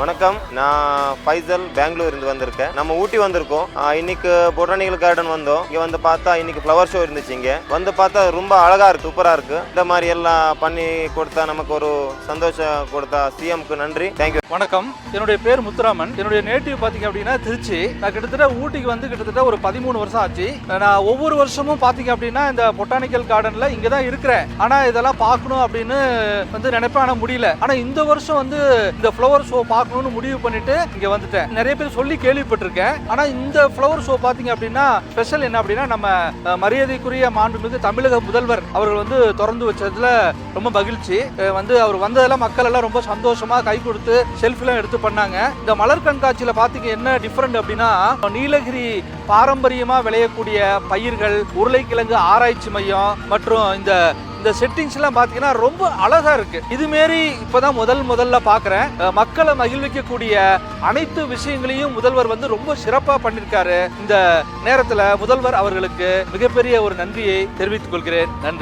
வணக்கம். நான் ஃபைசல் பெங்களூர் இருந்து வந்திருக்கேன். நம்ம ஊட்டி வந்திருக்கோம். இன்னைக்கு பொட்டானிக்கல் கார்டன் வந்தோம். இங்க வந்து பார்த்தா இன்னைக்கு ஃப்ளவர் ஷோ இருந்துச்சு இங்கே. வந்து பார்த்தா ரொம்ப அழகா இருக்கு சூப்பரா இருக்கு. இந்த மாதிரி எல்லாம் பண்ணி கொடுத்தா நமக்கு ஒரு சந்தோஷம் கொடுத்தா சிஎம்க்கு நன்றி. தேங்க்யூ வணக்கம். என்னுடைய பேர் முத்துராமன். என்னுடைய நேட்டிவ் பார்த்தீங்க அப்படின்னா திருச்சி. நான் கிட்டத்தட்ட ஊட்டிக்கு வந்து கிட்டத்தட்ட ஒரு பதிமூணு வருஷம் ஆச்சு. நான் ஒவ்வொரு வருஷமும் பார்த்தீங்க அப்படின்னா இந்த பொட்டானிக்கல் கார்டனில் இங்கே தான் இருக்கிறேன். ஆனால் இதெல்லாம் பார்க்கணும் அப்படின்னு வந்து நினைப்பேன் ஆனால் முடியல. ஆனால் இந்த வருஷம் வந்து இந்த ஃப்ளவர் ஷோ பார்க்கணும்னு முடிவு பண்ணிட்டு இங்கே வந்துட்டேன். நிறைய பேர் சொல்லி கேள்விப்பட்டிருக்கேன். ஆனால் இந்த ஃப்ளவர் ஷோ பாத்தீங்க அப்படின்னா ஸ்பெஷல் என்ன அப்படின்னா நம்ம மரியாதைக்குரிய மாண்புமிகு தமிழக முதல்வர் அவர்கள் வந்து திறந்து வச்சதுல ரொம்ப மகிழ்ச்சி. வந்து அவர் வந்ததெல்லாம் மக்கள் எல்லாம் ரொம்ப சந்தோஷமா கை கொடுத்து செல்ஃபிலாம் எடுத்து பண்ணாங்க. இந்த மலர் கண்காட்சியில பாத்தீங்க என்ன டிஃப்ரெண்ட் அப்படின்னா நீலகிரி பாரம்பரியமா விளையக்கூடிய பயிர்கள் உருளைக்கிழங்கு ஆராய்ச்சி மையம் மற்றும் இந்த இந்த செட்டிங்ஸ் எல்லாம் பாத்தீங்கன்னா ரொம்ப அழகா இருக்கு. இது மாரி இப்பதான் முதல் முதல்ல பாக்குறேன். மக்களை மகிழ்விக்கக்கூடிய அனைத்து விஷயங்களையும் முதல்வர் வந்து ரொம்ப சிறப்பா பண்ணிருக்காரு. இந்த நேரத்துல முதல்வர் அவர்களுக்கு மிகப்பெரிய ஒரு நன்றியை தெரிவித்துக் கொள்கிறேன். நன்றி.